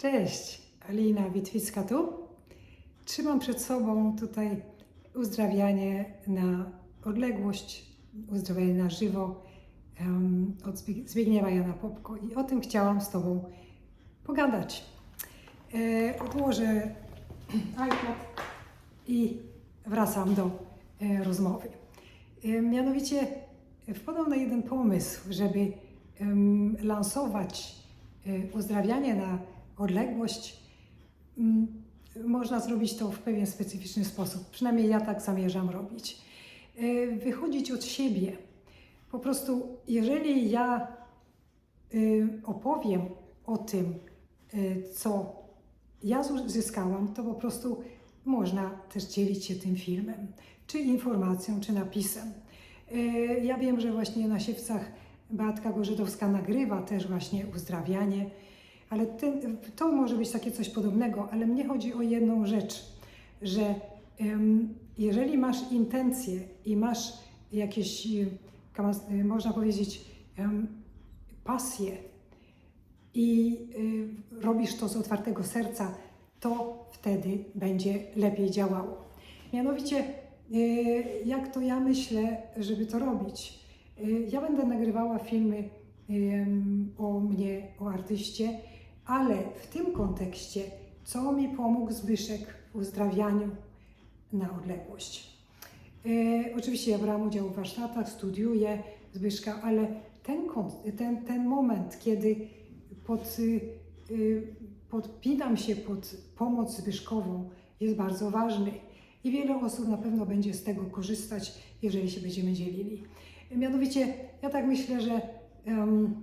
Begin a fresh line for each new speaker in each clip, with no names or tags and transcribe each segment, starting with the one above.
Cześć, Alina Witwicka tu. Trzymam przed sobą tutaj uzdrawianie na odległość, uzdrawianie na żywo em, od Zbig- Zbigniewa Jana Popko i o tym chciałam z Tobą pogadać. E, odłożę iPad i wracam do e, rozmowy. E, mianowicie wpadłam na jeden pomysł, żeby em, lansować e, uzdrawianie na odległość. Mm, Można zrobić to w pewien specyficzny sposób. Przynajmniej ja tak zamierzam robić. E, Wychodzić od siebie. Po prostu, jeżeli ja y, opowiem o tym, y, co ja zu- zyskałam, to po prostu można też dzielić się tym filmem, czy informacją, czy napisem. Ja wiem, że właśnie na Siewcach Beatka Gorzydowska nagrywa też właśnie uzdrawianie, ale to może być takie coś podobnego, ale mnie chodzi o jedną rzecz, że em, jeżeli masz intencje i masz jakieś, y, y, można powiedzieć, em, pasję i y, robisz to z otwartego serca, to wtedy będzie lepiej działało. Mianowicie, jak to ja myślę, żeby to robić? Ja będę nagrywała filmy o mnie, o artyście, ale w tym kontekście, co mi pomógł Zbyszek w uzdrawianiu na odległość. E, oczywiście ja brałam udział w warsztatach, studiuję Zbyszka, ale ten, ten, ten moment, kiedy pod, y, podpinam się pod pomoc Zbyszkową, jest bardzo ważny i wiele osób na pewno będzie z tego korzystać, jeżeli się będziemy dzielili. Mianowicie, ja tak myślę, że em,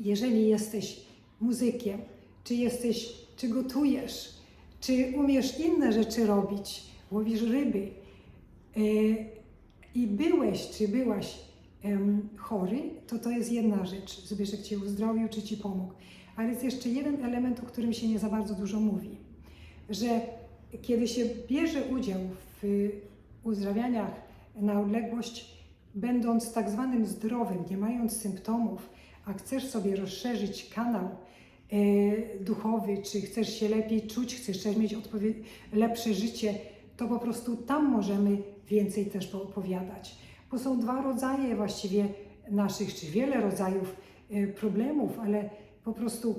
jeżeli jesteś muzykiem, czy jesteś, czy gotujesz, czy umiesz inne rzeczy robić, łowisz ryby, e, i byłeś, czy byłaś chory, to to jest jedna rzecz, Zbyszek Cię uzdrowił, czy Ci pomógł. Ale jest jeszcze jeden element, o którym się nie za bardzo dużo mówi, że kiedy się bierze udział w uzdrawianiach na odległość, będąc tak zwanym zdrowym, nie mając symptomów, a chcesz sobie rozszerzyć kanał duchowy, czy chcesz się lepiej czuć, chcesz mieć lepsze życie, to po prostu tam możemy więcej też poopowiadać. Bo są dwa rodzaje właściwie naszych, czy wiele rodzajów e, problemów, ale po prostu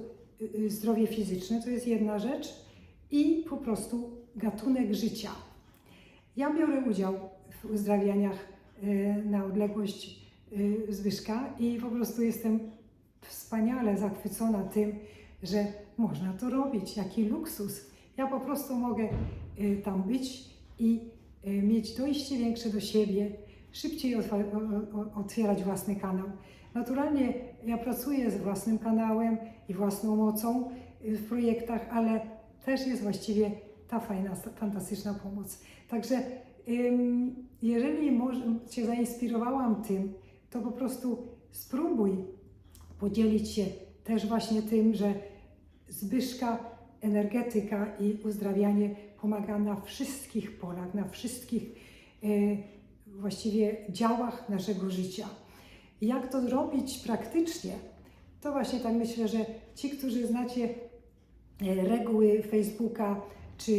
e, zdrowie fizyczne to jest jedna rzecz i po prostu gatunek życia. Ja biorę udział w uzdrawianiach na odległość Zbyszka i po prostu jestem wspaniale zachwycona tym, że można to robić. Jaki luksus. Ja po prostu mogę e, tam być i e, mieć dojście większe do siebie, szybciej otwierać własny kanał. Naturalnie ja pracuję z własnym kanałem i własną mocą y, w projektach, ale też jest właściwie ta fajna, fantastyczna pomoc. Także jeżeli Cię zainspirowałam tym, to po prostu spróbuj podzielić się też właśnie tym, że Zbyszka, energetyka i uzdrawianie pomaga na wszystkich polach, na wszystkich e, właściwie działach naszego życia. Jak to zrobić praktycznie? To właśnie tak myślę, że ci, którzy znacie e, reguły Facebooka czy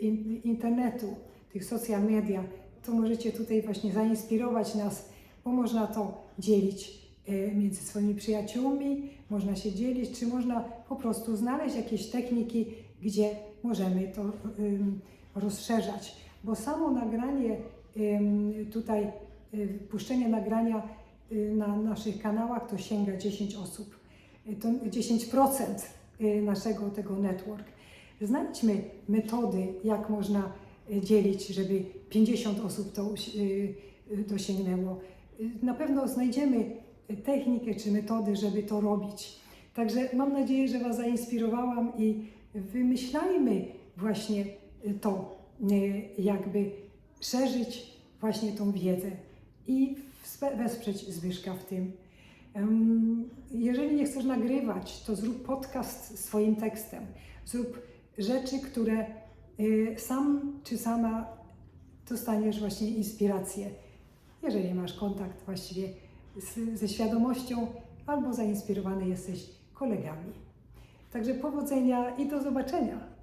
in- internetu, tych social media, to możecie tutaj właśnie zainspirować nas, bo można to dzielić e, między swoimi przyjaciółmi, można się dzielić, czy można po prostu znaleźć jakieś techniki, gdzie możemy to rozszerzać. Bo samo nagranie tutaj, y, puszczenie nagrania y, na naszych kanałach to sięga 10 osób. Y, To 10% y, naszego tego network. Znajdźmy metody, jak można y, dzielić, żeby 50 osób to y, y, dosięgnęło. Y, Na pewno znajdziemy y, technikę czy metody, żeby to robić. Także mam nadzieję, że Was zainspirowałam i wymyślajmy właśnie to, y, jakby szerzyć właśnie tą wiedzę i wesprzeć Zbyszka w tym. Jeżeli nie chcesz nagrywać, to zrób podcast swoim tekstem. Zrób rzeczy, które y, sam czy sama dostaniesz właśnie inspirację. Jeżeli masz kontakt właściwie z, ze świadomością albo zainspirowany jesteś kolegami. Także powodzenia i do zobaczenia.